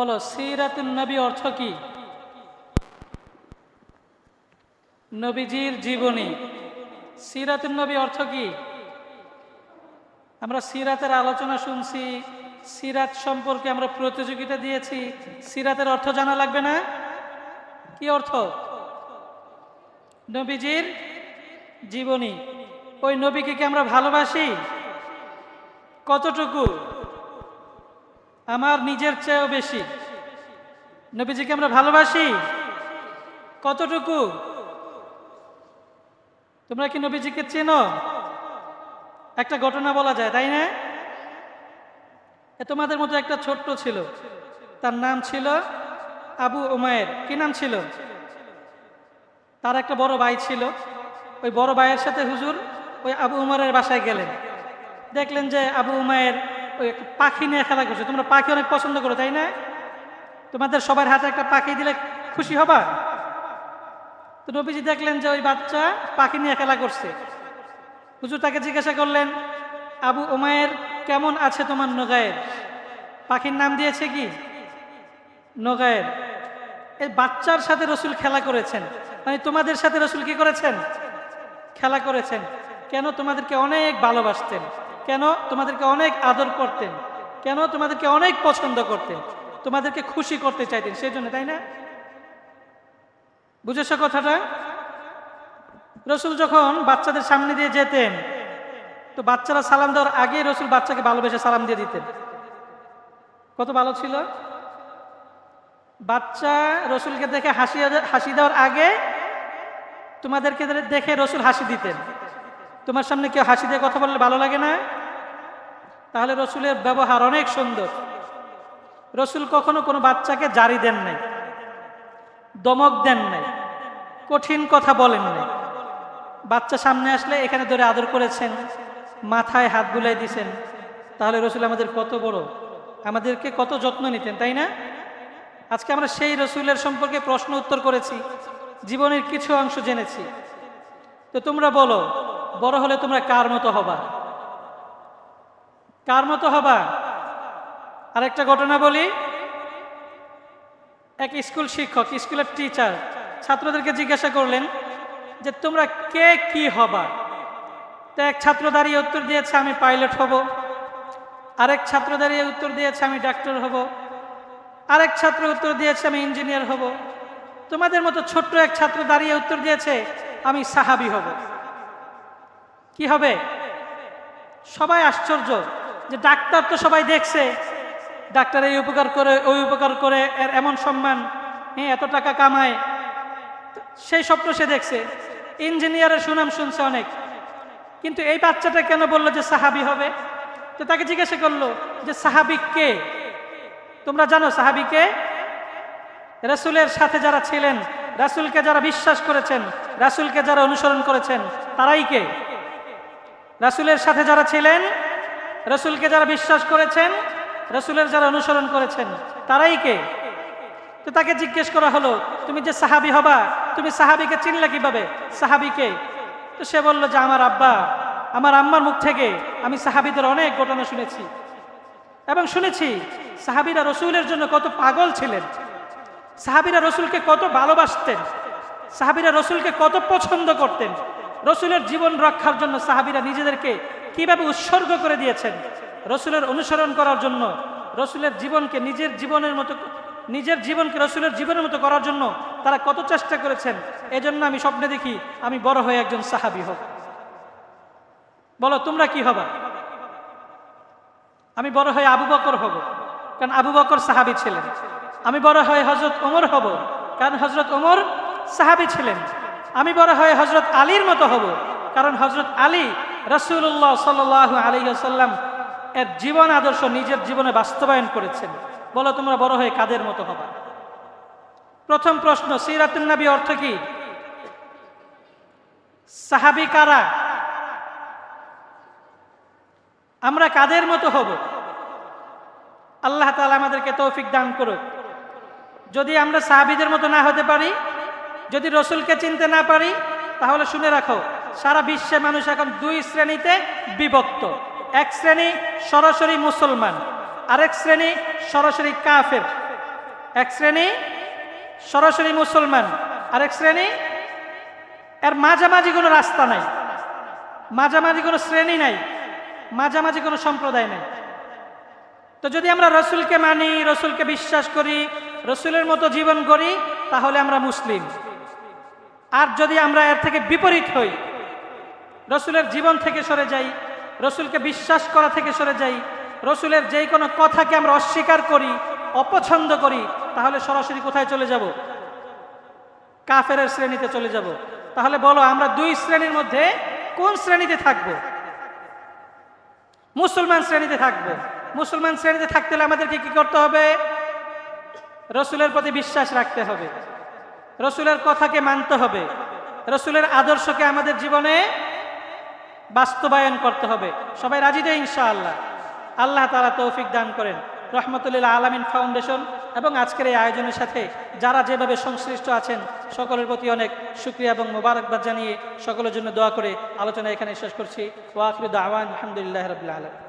বলো, সিরাতুন নবী অর্থ কি? নবীজির জীবনী। সিরাতুন নবী অর্থ কি? আমরা সিরাতের আলোচনা শুনছি, সিরাত সম্পর্কে আমরা প্রতিযোগিতা দিয়েছি, সিরাতের অর্থ জানা লাগবে না? কি অর্থ? নবীজির জীবনী। ওই নবীকে কি আমরা ভালোবাসি? কতটুকু? আমার নিজের চেয়েও বেশি। নবীজিকে আমরা ভালোবাসি? কতটুকু? তোমরা কি নবীজিকে চেনো? একটা ঘটনা বলা যায়, তাই না? তোমাদের মতো একটা ছোট্ট ছিল। তার নাম ছিল আবু উমায়ের কি নাম ছিল? তার একটা বড় ভাই ছিল। ওই বড় ভাইয়ের সাথে হুজুর ওই আবু উমারের বাসায় গেলেন। দেখলেন যে আবু উমায়ের ওই পাখি নিয়ে খেলা করছে। তোমরা পাখি অনেক পছন্দ করো, তাই না? তোমাদের সবার হাতে একটা পাখি দিলে খুশি হবা? তো নবীজি দেখলেন যে ওই বাচ্চা পাখি নিয়ে খেলা করছে। হুজুর তাকে জিজ্ঞাসা করলেন, আবু উমায়ের কেমন আছে তোমার নগায়ের? পাখির নাম দিয়েছে কি? নগায়ের। এই বাচ্চার সাথে রসুল খেলা করেছেন। মানে তোমাদের সাথে রসুল কি করেছেন? খেলা করেছেন। কেন তোমাদেরকে অনেক ভালোবাসতেন? কেন তোমাদেরকে অনেক আদর করতেন? কেন তোমাদেরকে অনেক পছন্দ করতেন? তোমাদেরকে খুশি করতে চাইতেন সেই জন্য তাই না? বুঝেছ কথাটা? রসুল যখন বাচ্চাদের সামনে দিয়ে যেতেন, তো বাচ্চারা সালাম দেওয়ার আগে রসুল বাচ্চাকে ভালোবেসে সালাম দিয়ে দিতেন। কত ভালো ছিল? বাচ্চা রসুলকে দেখে হাসি হাসি দেওয়ার আগে তোমাদেরকে দেখে রসুল হাসি দিতেন। তোমার সামনে কেউ হাসি দিয়ে কথা বললে ভালো লাগে না? তাহলে রসুলের ব্যবহার অনেক সুন্দর। রসুল কখনো কোনো বাচ্চাকে জারি দেন নাই, দমক দেন নাই, কঠিন কথা বলেন নাই। বাচ্চা সামনে আসলে এখানে ধরে আদর করেছেন, মাথায় হাত বুলাই দিছেন। তাহলে রসুল আমাদের কত বড়, আমাদেরকে কত যত্ন নিতেন, তাই না? আজকে আমরা সেই রসুলের সম্পর্কে প্রশ্ন উত্তর করেছি, জীবনের কিছু অংশ জেনেছি। তো তোমরা বলো, বড় হলে তোমরা কার মতো হবা? কার মতো হবা? আরেকটা ঘটনা বলি। এক স্কুল শিক্ষক, স্কুলের টিচার ছাত্রদেরকে জিজ্ঞাসা করলেন যে, তোমরা কে কি হবা? তো এক ছাত্র দাঁড়িয়ে উত্তর দিয়েছে, আমি পাইলট হব। আরেক ছাত্র দাঁড়িয়ে উত্তর দিয়েছে, আমি ডাক্তার হব। আরেক ছাত্র উত্তর দিয়েছে, আমি ইঞ্জিনিয়ার হব। তোমাদের মতো ছোট্ট এক ছাত্র দাঁড়িয়ে উত্তর দিয়েছে, আমি সাহাবি হব। কি হবে? সবাই আশ্চর্য। যে ডাক্তার তো সবাই দেখছে। ডাক্তার এই উপকার করে, ওই উপকার করে, এর এমন সম্মান হ্যাঁ এত টাকা কামায়। সেই স্বপ্ন সে দেখছে। ইঞ্জিনিয়ারের সুনাম শুনছে অনেক। কিন্তু এই বাচ্চাটা কেন বলল যে সাহাবি হবে? তো তাকে জিজ্ঞাসা করল যে সাহাবি কে? তোমরা জানো সাহাবিকে রাসুলের সাথে যারা ছিলেন, রাসুলকে যারা বিশ্বাস করেছেন, রাসুলকে যারা অনুসরণ করেছেন, তারাই কে? রাসুলের সাথে যারা ছিলেন রসুলকে যারা বিশ্বাস করেছেন, রসুলের যারা অনুসরণ করেছেন, তারাই কে? তো তাকে জিজ্ঞেস করা হলো, তুমি যে সাহাবি হবা, তুমি সাহাবিকে চিনলে কীভাবে? সাহাবিকে তো সে বলল যে, আমার আব্বা, আমার আম্মার মুখ থেকে আমি সাহাবিদের অনেক ঘটনা শুনেছি। এবং শুনেছি, সাহাবিরা রসুলের জন্য কত পাগল ছিলেন। সাহাবিরা রসুলকে কত ভালোবাসতেন। সাহাবিরা রসুলকে কত পছন্দ করতেন। রসুলের জীবন রক্ষার জন্য সাহাবিরা নিজেদেরকে কীভাবে উৎসর্গ করে দিয়েছেন? রসুলের অনুসরণ করার জন্য, রসুলের জীবনকে নিজের জীবনের মতো, নিজের জীবনকে রসুলের জীবনের মতো করার জন্য তারা কত চেষ্টা করেছেন? এজন্য আমি স্বপ্নে দেখি আমি বড় হয়ে একজন সাহাবি হব। বলো, তোমরা কি হবা? আমি বড় হয়ে আবু বকর হব, কারণ আবু বকর সাহাবি ছিলেন। আমি বড় হয়ে হজরত ওমর হব, কারণ হজরত ওমর সাহাবি ছিলেন। আমি বড় হয়ে হজরত আলীর মতো হব। কারণ হজরত আলী রসুল্লাহ সাল আলী আসাল্লাম এর জীবন আদর্শ নিজের জীবনে বাস্তবায়ন করেছেন। বলো তোমরা বড় হয়ে কাদের মতো হবা? প্রথম প্রশ্ন নবী অর্থ কি? সাহাবি কারা? আমরা কাদের মতো হব? আল্লাহ তালা আমাদেরকে তৌফিক দান করুক। যদি আমরা সাহাবিদের মতো না হতে পারি যদি রসুলকে চিনতে না পারি, তাহলে শুনে রাখো, সারা বিশ্বে মানুষ এখন দুই শ্রেণীতে বিভক্ত। এক শ্রেণি সরাসরি মুসলমান, আরেক শ্রেণি সরাসরি কাফের। এক শ্রেণি সরাসরি মুসলমান, আরেক শ্রেণি এর মাঝামাঝি কোনো রাস্তা নাই। মাঝামাঝি কোনো শ্রেণি নাই, মাঝামাঝি কোনো সম্প্রদায় নাই। তো যদি আমরা রসুলকে মানি, রসুলকে বিশ্বাস করি, রসুলের মতো জীবন করি তাহলে আমরা মুসলিম। আর যদি আমরা এর থেকে বিপরীত হই, রসুলের জীবন থেকে সরে যাই, রসুলকে বিশ্বাস করা থেকে সরে যাই, রসুলের যেই কোনো কথাকে আমরা অস্বীকার করি, অপছন্দ করি, তাহলে সরাসরি কোথায় চলে যাব? কাফের শ্রেণীতে চলে যাব। তাহলে বলো, আমরা দুই শ্রেণির মধ্যে কোন শ্রেণীতে থাকব? মুসলমান শ্রেণীতে থাকব। মুসলমান শ্রেণীতে থাকতে হলে আমাদেরকে কি করতে হবে? রসুলের প্রতি বিশ্বাস রাখতে হবে। রসুলের কথাকে মানতে হবে। রসুলের আদর্শকে আমাদের জীবনে বাস্তবায়ন করতে হবে। সবাই রাজি দেয় ইনশাআল্লাহ? আল্লাহ তালা তৌফিক দান করেন। রহমতুল্লাহ আলামিন ফাউন্ডেশন এবং আজকের এই আয়োজনের সাথে যারা যেভাবে সংশ্লিষ্ট আছেন, সকলের প্রতি অনেক সুক্রিয়া এবং মোবারকবাদ জানিয়ে সকলের জন্য দোয়া করে আলোচনা এখানে শেষ করছি। ওয়াকরিদ আওয়ান আলহামদুলিল্লাহ রবিল্লা আলম